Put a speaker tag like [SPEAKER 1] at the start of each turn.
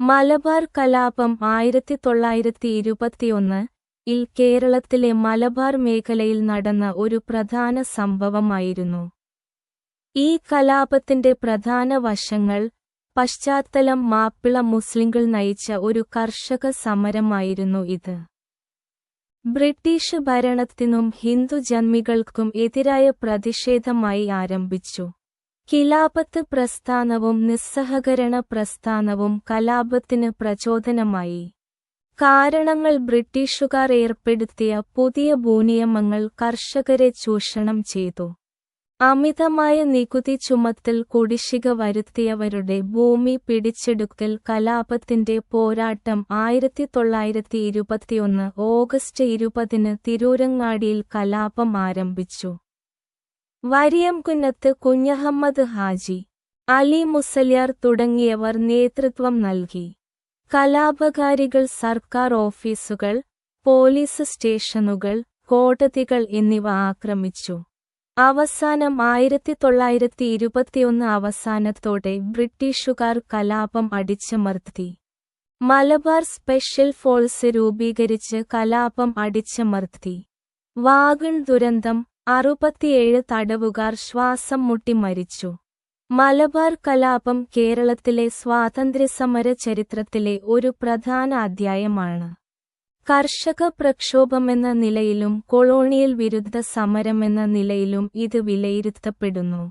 [SPEAKER 1] മലബാർ കലാപം ആയിരത്തി തൊള്ളായിരത്തി ഇരുപത്തിയൊന്ന് ഇൽ കേരളത്തിലെ മലബാർ മേഖലയിൽ നടന്ന ഒരു പ്രധാന സംഭവമായിരുന്നു. ഈ കലാപത്തിന്റെ പ്രധാന വശങ്ങൾ പശ്ചാത്തലം മാപ്പിള മുസ്ലിങ്ങൾ നയിച്ച ഒരു കർഷക സമരമായിരുന്നു ഇത്. ബ്രിട്ടീഷ് ഭരണത്തിനും ഹിന്ദു ജന്മികൾക്കും എതിരായ പ്രതിഷേധമായി ആരംഭിച്ചു. കിലാപത്ത് പ്രസ്ഥാനവും നിസ്സഹകരണ പ്രസ്ഥാനവും കലാപത്തിന് പ്രചോദനമായി. കാരണങ്ങൾ ബ്രിട്ടീഷുകാർ ഏർപ്പെടുത്തിയ പുതിയ ഭൂനിയമങ്ങൾ കർഷകരെ ചൂഷണം ചെയ്തു. അമിതമായ നികുതി ചുമത്തിൽ കുടിശ്ശിക വരുത്തിയവരുടെ ഭൂമി പിടിച്ചെടുക്കൽ കലാപത്തിന്റെ പോരാട്ടം ആയിരത്തി തൊള്ളായിരത്തി ഇരുപത്തിയൊന്ന് ഓഗസ്റ്റ് ഇരുപതിന് തിരൂരങ്ങാടിയിൽ കലാപം ആരംഭിച്ചു. വരിയംകുന്നത്ത് കുഞ്ഞഹമ്മദ് ഹാജി അലി മുസലിയാർ തുടങ്ങിയവർ നേതൃത്വം നൽകി. കലാപകാരികൾ സർക്കാർ ഓഫീസുകൾ പോലീസ് സ്റ്റേഷനുകൾ കോടതികൾ എന്നിവ ആക്രമിച്ചു. അവസാനം ആയിരത്തി തൊള്ളായിരത്തി ഇരുപത്തിയൊന്ന് അവസാനത്തോടെ ബ്രിട്ടീഷുകാർ കലാപം അടിച്ചമർത്തി. മലബാർ സ്പെഷ്യൽ ഫോഴ്സ് രൂപീകരിച്ച് കലാപം അടിച്ചമർത്തി. വാഗൺ ദുരന്തം അറുപത്തിയേഴ് തടവുകാർ ശ്വാസം മുട്ടി മരിച്ചു. മലബാർ കലാപം കേരളത്തിലെ സ്വാതന്ത്ര്യസമര ചരിത്രത്തിലെ ഒരു പ്രധാന അധ്യായമാണ്. കർഷക പ്രക്ഷോഭമെന്ന നിലയിലും കൊളോണിയൽ വിരുദ്ധ സമരമെന്ന നിലയിലും ഇത് വിലയിരുത്തപ്പെടുന്നു.